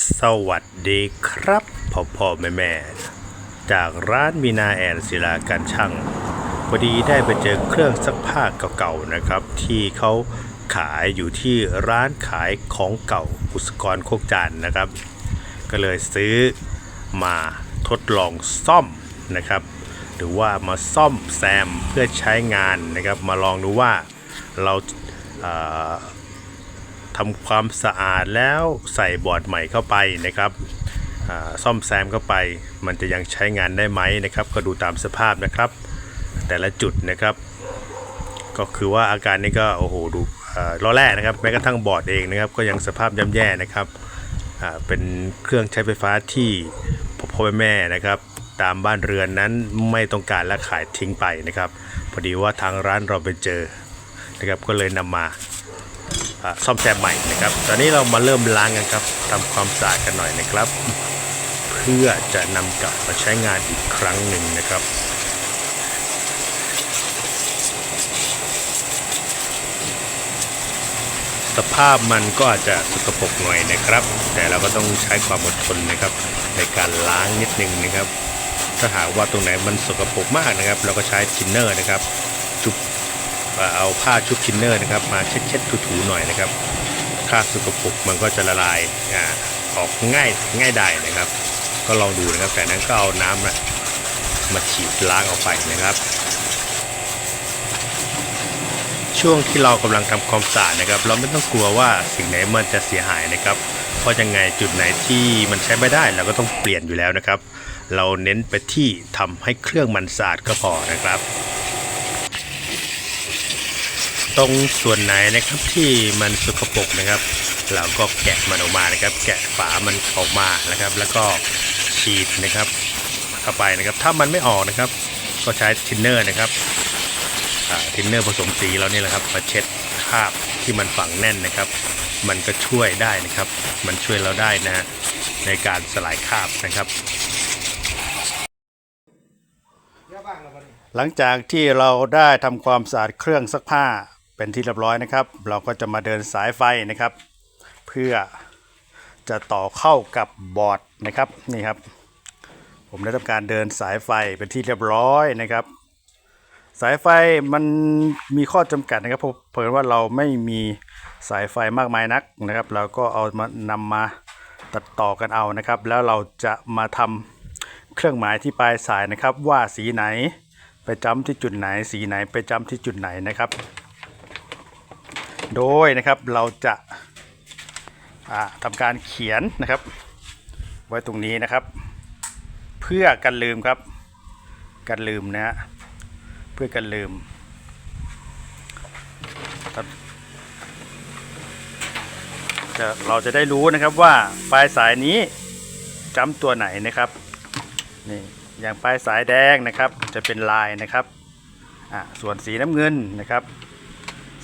สวัสดีครับพ่อพ่อแม่แม่จากร้านมีนาแอนศิลาการช่างพอดีได้ไปเจอเครื่องซักผ้าเก่าๆนะครับ ที่เขาขายอยู่ที่ร้านขายของเก่าอุสกรโคกจานนะครับ ก็เลยซื้อมาทดลองซ่อมนะครับ หรือว่ามาซ่อมแซมเพื่อใช้งานนะครับ มาลองดูว่าเรา ทำความสะอาดแล้วใส่บอร์ดใหม่เข้าไปนะครับซ่อมแซมเข้าไป มันจะยังใช้งานได้ไหมนะครับ ก็ดูตามสภาพนะครับ แต่ละจุดนะครับ ก็คือว่าอาการนี้ก็โอ้โหดูเอ่อล้อแรกนะครับแม้กระทั่งบอร์ดเองนะครับ ก็ยังสภาพย่ำแย่นะครับเป็นเครื่องใช้ไฟฟ้าที่พ่อพ่อแม่นะครับ ตามบ้านเรือนนั้นไม่ต้องการและขายทิ้งไปนะครับ พอดีว่าทางร้านเราไปเจอนะครับก็เลยนำมาอ่า ซ่อมแซมใหม่นะครับ ตอนนี้เรามาเริ่มล้างกันครับทำความสะอาดกันหน่อยนะครับ เพื่อจะนำกลับมาใช้งานอีกครั้งหนึ่งนะครับสภาพมันก็อาจจะสกปรกหน่อยนะครับ แต่เราก็ต้องใช้ความอดทนนะครับ ในการล้างนิดนึงนะครับ ถ้าหากว่าตรงไหนมันสกปรกมากนะครับ เราก็ใช้ทินเนอร์นะครับจุบ เอาผ้าชุบทินเนอร์นะครับมาเช็ดเช็ดๆถูๆหน่อยนะครับค่าบสกปรกมันก็จะละลายอ่าออกง่ายง่ายได้นะครับ ก็ลองดูนะครับแต่นั้นก็เอาน้ำนะมาฉีดล้างออกไปนะครับ ช่วงที่เรากำลังทำความสะอาดนะครับ เราไม่ต้องกลัวว่าสิ่งไหนมันจะเสียหายนะครับ เพราะยังไงจุดไหนที่มันใช้ไม่ได้เราก็ต้องเปลี่ยนอยู่แล้วนะครับ เราเน้นไปที่ทำให้เครื่องมันสะอาดก็พอนะครับ ตรงส่วนไหนนะครับที่มันสกปรกนะครับ เราก็แกะมันออกมานะครับ แกะฝามันออกมานะครับ แล้วก็ฉีดนะครับเข้าไปนะครับ ถ้ามันไม่ออกนะครับ ก็ใช้ทินเนอร์นะครับทินเนอร์ผสมสีเรานี่แหละครับมาเช็ดคราบที่มันฝังแน่นนะครับ มันก็ช่วยได้นะครับ มันช่วยเราได้นะในการสลายคราบนะครับ หลังจากที่เราได้ทำความสะอาดเครื่องซักผ้า เป็นที่เรียบร้อยนะครับ เราก็จะมาเดินสายไฟนะครับ เพื่อจะต่อเข้ากับบอร์ดนะครับนี่ครับ ผมได้ทำการเดินสายไฟเป็นที่เรียบร้อยนะครับ สายไฟมันมีข้อจำกัดนะครับเพราะเผอิญว่าเราไม่มีสายไฟมากมายนักนะครับ เราก็เอามานำมาตัดต่อกันเอานะครับ แล้วเราจะมาทำเครื่องหมายที่ปลายสายนะครับ ว่าสีไหนไปจำที่จุดไหนสีไหนไปจำที่จุดไหนนะครับ โดยนะครับเราจะาทำการเขียนนะครับ ไว้ตรงนี้นะครับ เพื่อกันลืมครับกันลืมนะฮะเพื่อกันลืมครับจะเราจะได้รู้นะครับว่าปลายสายนี้จำตัวไหนนะครับนี่อย่างปลายสายแดงนะครับ จะเป็นลายนะครับอ่าส่วนสีน้ำเงินนะครับ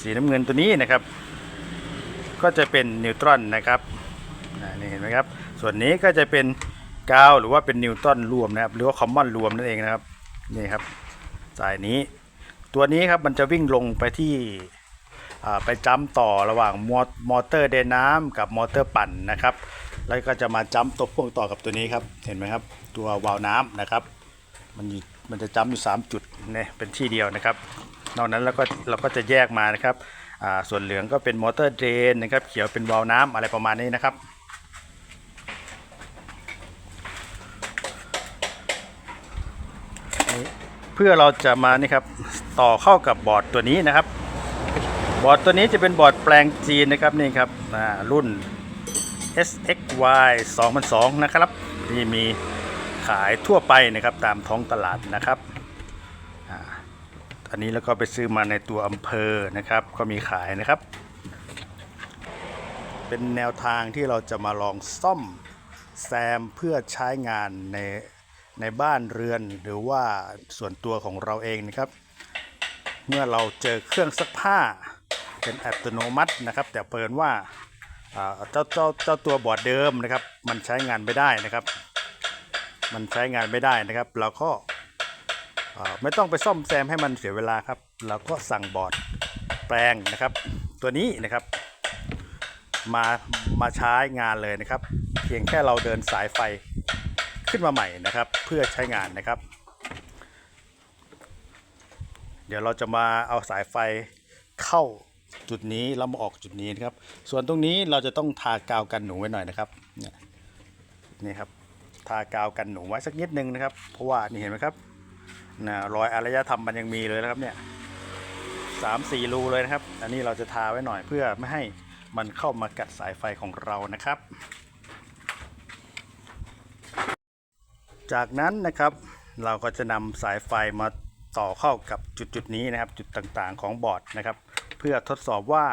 สีน้ำเงินตัวนี้นะครับ ก็จะเป็นนิวตรอนนะครับนี่เห็นไหมครับ ส่วนนี้ก็จะเป็นกาวหรือว่าเป็นนิวตันรวมนะครับ หรือว่าคอมมอนรวมนั่นเองนะครับนี่ครับสายนี้ ตัวนี้ครับมันจะวิ่งลงไปที่ไปจัมต่อระหว่างมอมอเตอร์เดินน้ำกับมอเตอร์ปั่นนะครับ แล้วก็จะมาจัมตัวพ่วงต่อกับตัวนี้ครับ เห็นไหมครับ ตัววาล์วน้ำนะครับ มันมันจะจัมอยู่ 3 จุดเนี่ยเป็นที่เดียวนะครับ นอกนั้นแล้วก็เราก็จะแยกมานะครับส่วนเหลืองก็เป็นมอเตอร์เดรนนะครับเขียวเป็นวาล์วน้ำอะไรประมาณนี้นะครับเพื่อเราจะมานี่ครับต่อเข้ากับบอร์ดตัวนี้นะครับ บอร์ดตัวนี้จะเป็นบอร์ดแปลงจีนนะครับนี่ครับรุ่น SXY 2002 นะครับ ที่มีขายทั่วไปนะครับตามท้องตลาดนะครับ อันนี้แล้วก็ไปซื้อมาในตัวอำเภอนะครับ ก็มีขายนะครับ เป็นแนวทางที่เราจะมาลองซ่อมแซมเพื่อใช้งานในในบ้านเรือนหรือว่าส่วนตัวของเราเองนะครับ เมื่อเราเจอเครื่องซักผ้าเป็นอัตโนมัตินะครับ แต่เปิดว่าเจ้าเจ้าเจ้าตัวบอร์ดเดิมนะครับ มันใช้งานไม่ได้นะครับ มันใช้งานไม่ได้นะครับ เราก็ ไม่ต้องไปซ่อมแซมให้มันเสียเวลาครับเราก็สั่งบอร์ดแปลงนะครับ ตัวนี้นะครับ มามาใช้งานเลยนะครับ เพียงแค่เราเดินสายไฟขึ้นมาใหม่นะครับ เพื่อใช้งานนะครับ เดี๋ยวเราจะมาเอาสายไฟเข้าจุดนี้แล้วมาออกจุดนี้นะครับ ส่วนตรงนี้เราจะต้องทากาวกันหนูไว้หน่อยนะครับนี่ครับทากาวกันหนูไว้สักนิดนึงนะครับ เพราะว่านี่เห็นไหมครับ นะรอยอารยธรรมมันยังมีเลยนะครับเนี่ยสามสี่รูเลยนะครับ อันนี้เราจะทาไว้หน่อยเพื่อไม่ให้มันเข้ามากัดสายไฟของเรานะครับ จากนั้นนะครับเราก็จะนำสายไฟมาต่อเข้ากับจุดจุดๆนี้นะครับ จุดต่างๆของบอร์ดนะครับ เพื่อทดสอบว่า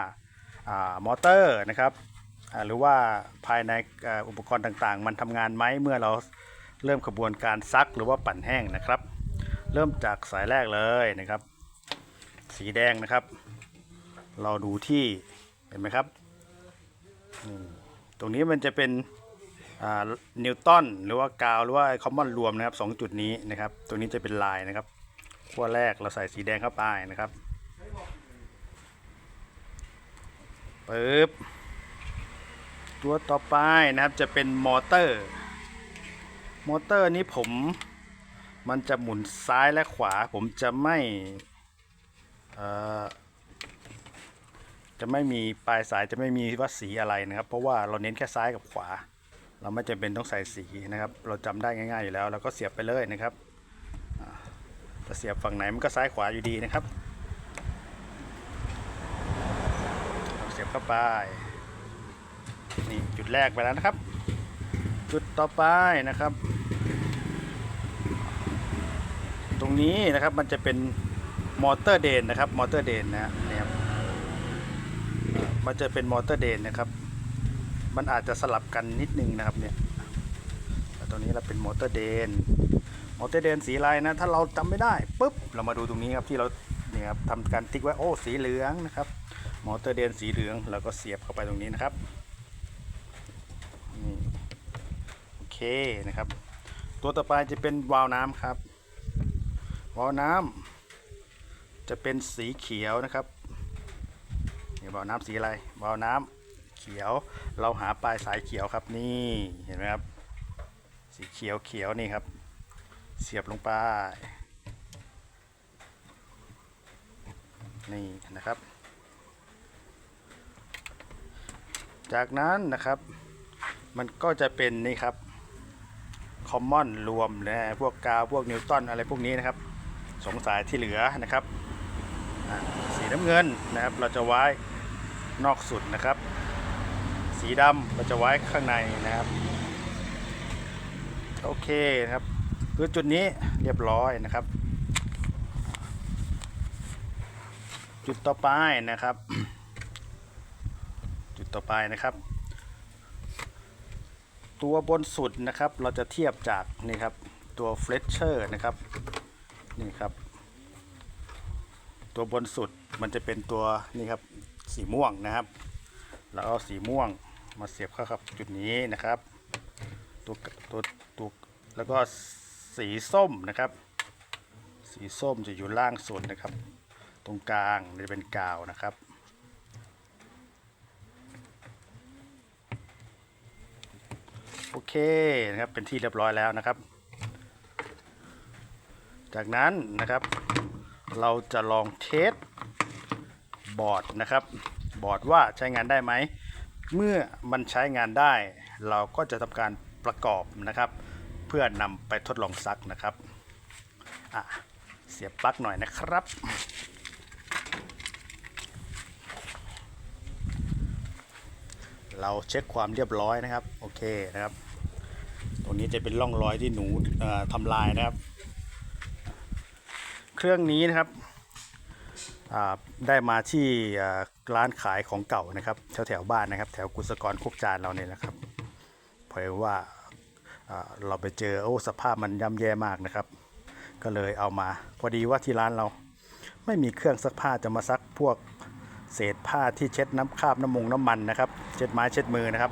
อามอเตอร์นะครับหรือว่าภายในอ,อุปกรณ์ต่างๆ มันทำงานไหมเมื่อเราเริ่มขบวนการซักหรือว่าปั่นแห้งนะครับ เริ่มจากสายแรกเลยนะครับ สีแดงนะครับ เราดูที่เห็นไหมครับ ตรงนี้มันจะเป็นนิวตันหรือว่ากาวหรือว่าคอมมอนรวมนะครับสองจุดนี้นะครับตัวนี้จะเป็นลายนะครับขั้วแรกเราใส่สีแดงเข้าไปนะครับปึ๊บตัวต่อไปนะครับจะเป็นมอเตอร์ มอเตอร์นี้ผม มันจะหมุนซ้ายและขวา ผมจะไม่จะไม่มีปลายสายจะไม่มีว่าสีอะไรนะครับ เพราะว่าเราเน้นแค่ซ้ายกับขวา เราไม่จำเป็นต้องใส่สีนะครับ เราจำได้ง่ายๆอยู่แล้วเราก็เสียบไปเลยนะครับอ่าจะเสียบฝั่งไหนมันก็ซ้ายขวาอยู่ดีนะครับเราเสียบเข้าไปนี่จุดแรกไปแล้วนะครับ จุดต่อไปนะครับ ตรงนี้นะครับมันจะเป็นมอเตอร์เดนนะครับมอเตอร์เดนนะฮะนี่ครับมันจะเป็นมอเตอร์เดนนะครับ มันอาจจะสลับกันนิดนึงนะครับเนี่ยแต่ตัวนี้เราเป็นมอเตอร์เดนมอเตอร์เดนสีอะไรนะ ถ้าเราจำไม่ได้ปุ๊บเรามาดูตรงนี้ครับที่เราเนี่ยครับทำการติ๊กไว้โอ้สีเหลืองนะครับมอเตอร์เดนสีเหลืองเราก็เสียบเข้าไปตรงนี้นะครับนี่โอเคนะครับ ตัวต่อไปจะเป็นวาล์วน้ำครับ วาล์วน้ำจะเป็นสีเขียวนะครับนี่วาล์วน้ำสีอะไรวาล์วน้ำเขียวเราหาปลายสายเขียวครับนี่เห็นไหมครับ สีเขียวเขียวนี่ครับ เสียบลงไปนี่นะครับ จากนั้นนะครับ มันก็จะเป็นนี่ครับคอมมอนรวมนะพวกกาวพวกนิวตันอะไรพวกนี้นะครับ สงสายที่เหลือนะครับ สีน้ำเงินนะครับ เราจะไว้นอกสุดนะครับ สีดำเราจะไว้ข้างในนะครับโอเคนะครับคือจุดนี้เรียบร้อยนะครับ จุดต่อไปนะครับ จุดต่อไปนะครับ ตัวบนสุดนะครับ เราจะเทียบจากนี่ครับตัวเฟลชเชอร์นะครับ นี่ครับ ตัวบนสุดมันจะเป็นตัวนี่ครับสีม่วงนะครับเราเอาสีม่วงมาเสียบเข้ากับจุดนี้นะครับตัวตัวตัวแล้วก็สีส้มนะครับ สีส้มจะอยู่ล่างสุดนะครับ ตรงกลางจะเป็นกาวนะครับโอเคนะครับเป็นที่เรียบร้อยแล้วนะครับ จากนั้นนะครับ เราจะลองเทสบอร์ดนะครับ บอร์ดว่าใช้งานได้ไหม เมื่อมันใช้งานได้ เราก็จะทำการประกอบนะครับ เพื่อนำไปทดลองซักนะครับเสียบปลั๊กหน่อยนะครับ เราเช็คความเรียบร้อยนะครับ โอเคนะครับ ตรงนี้จะเป็นร่องรอยที่หนูทำลายนะครับ เครื่องนี้นะครับได้มาที่ร้านขายของเก่านะครับแถวแถวๆบ้านนะครับ แถวกุศกรคุกจานเราเนี่ยนะครับเพราะว่าอ่าเราไปเจอโอ้สภาพมันย่ำแย่มากนะครับ ก็เลยเอามา พอดีว่าที่ร้านเราไม่มีเครื่องซักผ้าจะมาซักพวกเศษผ้าที่เช็ดน้ำคราบน้ำมงน้ำมันนะครับ เช็ดไม้เช็ดมือนะครับ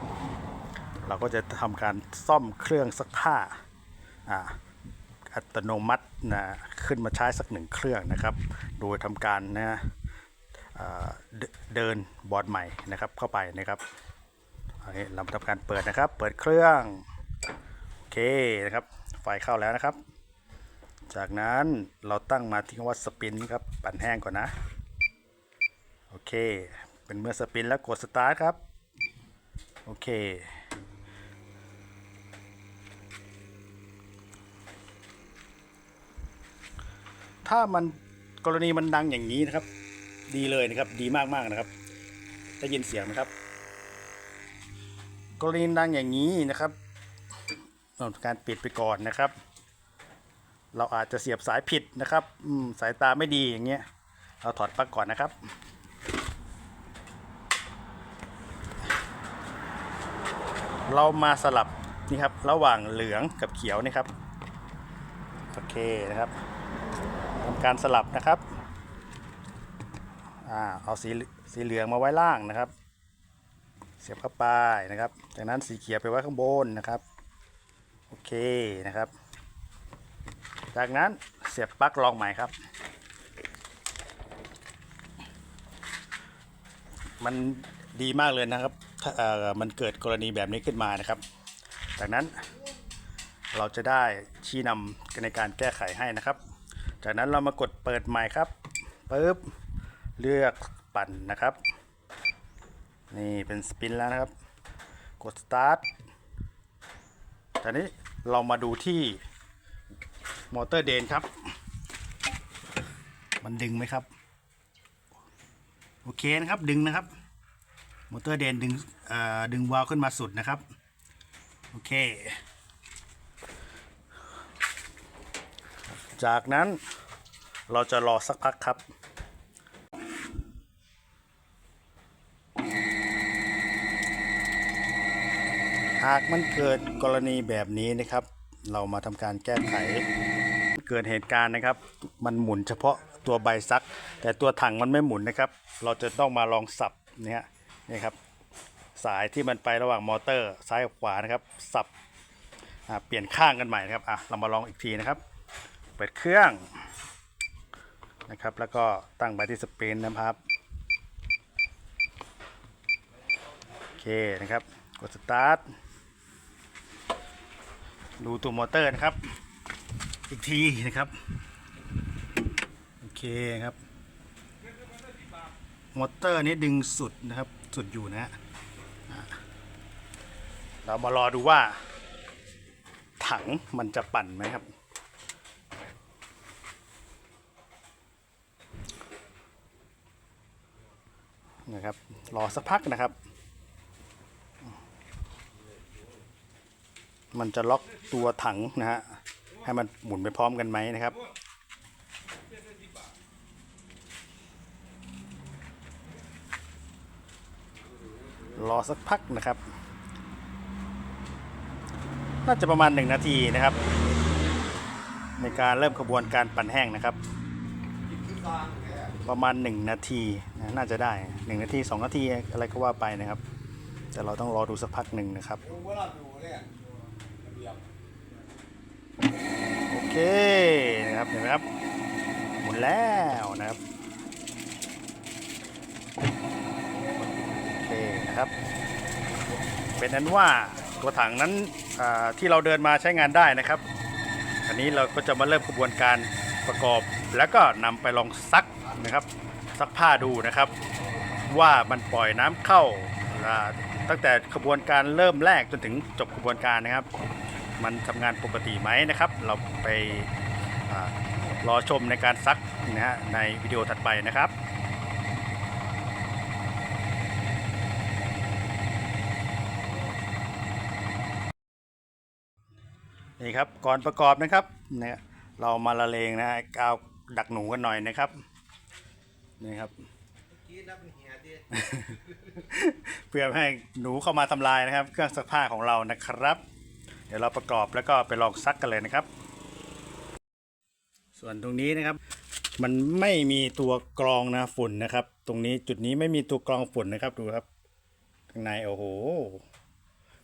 เราก็จะทำการซ่อมเครื่องซักผ้า อัตโนมัตินะขึ้นมาใช้สักหนึ่งเครื่องนะครับ โดยทำการนะเดินบอร์ดใหม่นะครับเข้าไปนะครับโอเคเราทำการเปิดนะครับ เปิดเครื่องโอเคนะครับไฟเข้าแล้วนะครับ จากนั้นเราตั้งมาที่คำว่าสปินครับปั่นแห้งก่อนนะโอเค เป็นเมื่อสปินแล้วกดสตาร์ทครับโอเค ถ้ามันกรณีมันดังอย่างนี้นะครับ ดีเลยนะครับ ดีมากๆนะครับได้ยินเสียงนะครับ กรณีดังอย่างนี้นะครับการปิดไปก่อนนะครับ เราอาจจะเสียบสายผิดนะครับอืสายตาไม่ดีอย่างเงี้ยเราถอดปลั๊กก่อนนะครับเรามาสลับนี่ครับระหว่างเหลืองกับเขียวนี่ครับโอเคนะครับ ทำการสลับนะครับอ่าเอาสีสีเหลืองมาไว้ล่างนะครับ เสียบเข้าไปนะครับ จากนั้นสีเขียวไปไว้ข้างบนนะครับ โอเคนะครับ จากนั้นเสียบปลั๊กลองใหม่ครับ มันดีมากเลยนะครับถ้ามันเกิดกรณีแบบนี้ขึ้นมานะครับ จากนั้นเราจะได้ชี้นำในการแก้ไขให้นะครับ จากนั้นเรามากดเปิดใหม่ครับปึ๊บเลือกปั่นนะครับ นี่เป็นสปินแล้วนะครับ กด start ตอนนี้เรามาดูที่มอเตอร์เดนครับ มันดึงไหมครับ โอเคนะครับดึงนะครับ มอเตอร์เดนดึงเอ่อดึงวาล์วขึ้นมาสุดนะครับ โอเค จากนั้นเราจะรอสักพักครับ หากมันเกิดกรณีแบบนี้นะครับ เรามาทำการแก้ไข เกิดเหตุการณ์นะครับ มันหมุนเฉพาะตัวใบซัก แต่ตัวถังมันไม่หมุนนะครับ เราจะต้องมาลองสับเนี่ยนี่ครับ สายที่มันไประหว่างมอเตอร์ซ้ายกับขวานะครับ สับเปลี่ยนข้างกันใหม่นะครับอะเรามาลองอีกทีนะครับ ปิดเครื่องนะครับ แล้วก็ตั้งไปที่สเปนนะครับโอเคนะครับ กดสตาร์ทดูตัวมอเตอร์นะครับ อีกทีนะครับโอเคครับมอเตอร์นี้ดึงสุดนะครับสุดอยู่นะฮะเรามารอดูว่า ถังมันจะปั่นไหมครับ นะครับ รอสักพักนะครับ มันจะล็อกตัวถังนะฮะให้มันหมุนไปพร้อมกันไหมนะครับรอสักพักนะครับ น่าจะประมาณหนึ่งนาทีนะครับ ในการเริ่มขบวนการปั่นแห้งนะครับ ประมาณ 1 นาทีนะน่าจะได้ 1 นาที 2 นาทีอะไรก็ว่าไปนะครับ แต่เราต้องรอดูสักพักหนึ่งนะครับ โอเคนะครับเห็นไหมครับหมุนแล้วนะครับโอเคนะครับ เป็นนั้นว่าตัวถังนั้นที่เราเดินมาใช้งานได้นะครับ อันนี้เราก็จะมาเริ่มกระบวนการ ประกอบแล้วก็นำไปลองซักนะครับซักผ้าดูนะครับ ว่ามันปล่อยน้ำเข้าตั้งแต่กระบวนการเริ่มแรกจนถึงจบกระบวนการนะครับ มันทำงานปกติไหมนะครับ เราไปอารอชมในการซักนะฮะในวิดีโอถัดไปนะครับนี่ครับก่อนประกอบนะครับเนี่ย เรามาละเลงนะกาวดักหนูกันหน่อยนะครับ นี่ครับ เพื่อให้หนูเข้ามาทำลายนะครับ เครื่องซักผ้าของเรานะครับ เดี๋ยวเราประกอบแล้วก็ไปลองซักกันเลยนะครับ ส่วนตรงนี้นะครับ มันไม่มีตัวกรองนะฝุ่นนะครับ ตรงนี้จุดนี้ไม่มีตัวกรองฝุ่นนะครับดูครับ ข้างในโอ้โห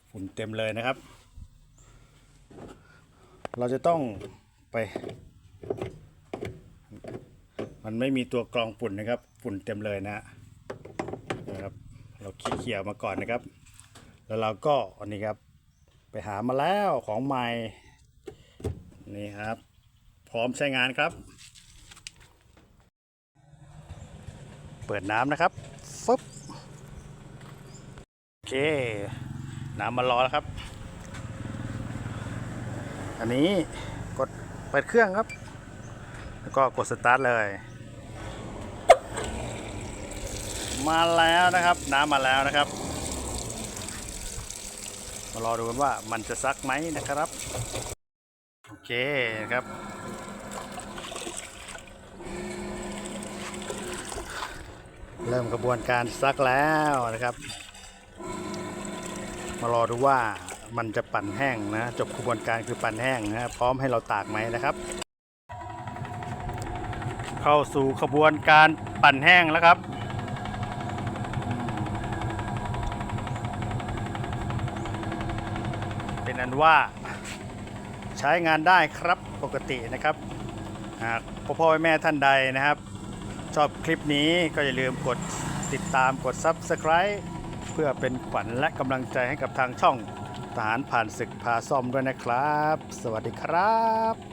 ฝุ่นเต็มเลยนะครับ เราจะต้อง ไป มันไม่มีตัวกรองฝุ่นนะครับ ฝุ่นเต็มเลยนะนะครับ เราเขี่ยๆมาก่อนนะครับ แล้วเราก็อันนี้ครับ ไปหามาแล้วของใหม่นี่ครับ พร้อมใช้งานครับ เปิดน้ำนะครับฟึบโอเค น้ำมารอแล้วครับ อันนี้ เปิดเครื่องครับ แล้วก็กดสตาร์ทเลย มาแล้วนะครับ น้ำมาแล้วนะครับ มารอดูกันว่ามันจะซักไหมนะครับ โอเคครับเริ่มกระบวนการซักแล้วนะครับ มารอดูว่า มันจะปั่นแห้งนะ จบกระบวนการคือปั่นแห้งนะพร้อมให้เราตากไหมนะครับ เข้าสู่ขบวนการปั่นแห้งแล้วครับเป็นอันว่าใช้งานได้ครับปกตินะครับหากพ่อพ่อแม่ท่านใดนะครับ ชอบคลิปนี้ก็อย่าลืมกดติดตามกด Subscribe เพื่อเป็นขวัญและกำลังใจให้กับทางช่อง ทหารผ่านศึกพาซ่อมด้วยนะครับ สวัสดีครับ